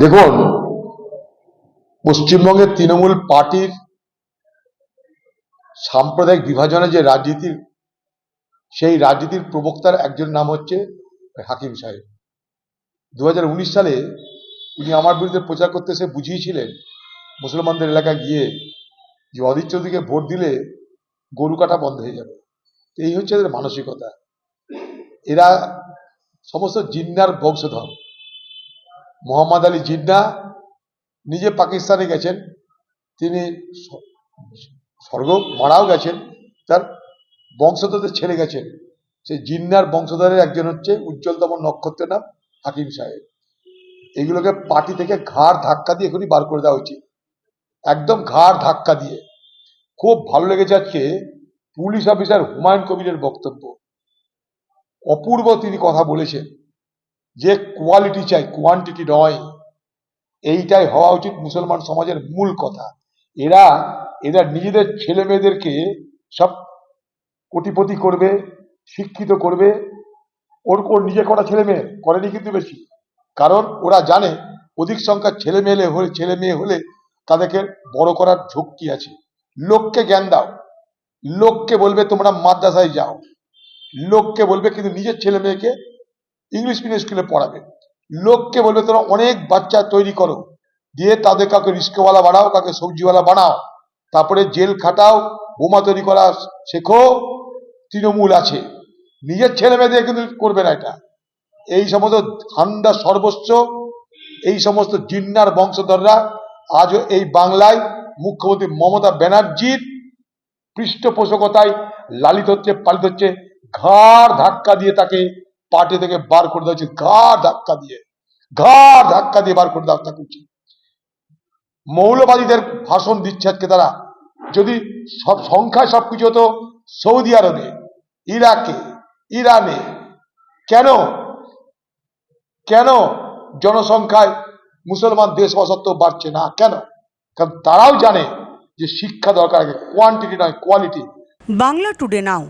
দেখুন পশ্চিমবঙ্গের তৃণমূল পার্টির সাম্প্রদায়িক বিভাজনের যে রাজনীতির, সেই রাজনীতির প্রবক্তার একজন নাম হচ্ছে হাকিম সাহেব। দু হাজার উনিশ সালে উনি আমার বিরুদ্ধে প্রচার করতে এসে বুঝিয়েছিলেন, মুসলমানদের এলাকায় গিয়ে যে অধীর চৌধুরীকে ভোট দিলে গরু কাটা বন্ধ হয়ে যাবে। এই হচ্ছে এদের মানসিকতা। এরা সমস্ত জিন্নার বংশধর। মোহাম্মদ আলী জিন্না নিজে পাকিস্তানে গেছেন, তিনি স্বর্গ মারাও গেছেন, তার বংশধরদের ছেড়ে গেছেন। সেই জিন্নার বংশধরের একজন হচ্ছে উজ্জ্বলতম নক্ষত্রের নাম হাকিম সাহেব। এগুলোকে পার্টি থেকে ঘাড় ধাক্কা দিয়ে এখনই বার করে দেওয়া উচিত একদম ঘাড় ধাক্কা দিয়ে। খুব ভালো লেগেছে আজকে পুলিশ অফিসার হুমায়ুন কবিরের বক্তব্য। অপূর্ব তিনি কথা বলেছেন। যে কোয়ালিটি চাই কোয়ান্টিটি নয়, এইটাই হওয়া উচিত মুসলমান সমাজের মূল কথা। এরা এরা নিজেদের ছেলে মেয়েদেরকে সব কোটিপতি করবে, শিক্ষিত করবে। ওর ওর নিজে করা ছেলে মেয়ে করেনি কিন্তু বেশি। কারণ ওরা জানে, অধিক সংখ্যার ছেলে মেয়ে হলে ছেলে মেয়ে হলে তাদেরকে বড় করার ঝক্কি আছে। লোককে জ্ঞান দাও। লোককে বলবে তোমরা মাদ্রাসায় যাও। লোককে বলবে কিন্তু নিজের ছেলে মেয়েকে ইংলিশ মিডিয়াম স্কুলে পড়াবে। লোককে বলবে তোমরা অনেক বাচ্চা তৈরি করো। দিয়ে তাদের কাউকে রিস্কওয়ালা বাড়াও কাউকে সবজিওয়ালা বানাও। তারপরে জেল খাটাও, বোমা তৈরি করা শেখো, তৃণমূল আছে। নিজের ছেলে মেয়েদের কিন্তু করবে না এটা। এই সমস্ত ঠান্ডা সর্বোচ্চ এই সমস্ত জিন্নার বংশধররা আজও এই বাংলায় মুখ্যমন্ত্রী মমতা ব্যানার্জির পৃষ্ঠপোষকতায় লালিত হচ্ছে, পালিত হচ্ছে, ঘাড় ধাক্কা দিয়ে তাকে পার্টি থেকে বার করে দেওয়া উচিত ঘাড় ধাক্কা দিয়ে ঘাড় ধাক্কা দিয়ে বার করে দেওয়া তাকে উচিত। মৌলবাদীদের ভাষণ দিচ্ছে আজকে তারা। যদি সব সংখ্যায় সবকিছু হতো, সৌদি আরবে, ইরাকে, ইরানে, কেন? কেন জনসংখ্যায় মুসলমান দেশ হওয়া সত্ত্বেও বাড়ছে না? কেন? কারণ তারাও জানে যে শিক্ষা দরকার কোয়ান্টিটি নয় কোয়ালিটি বাংলা টুডে নাও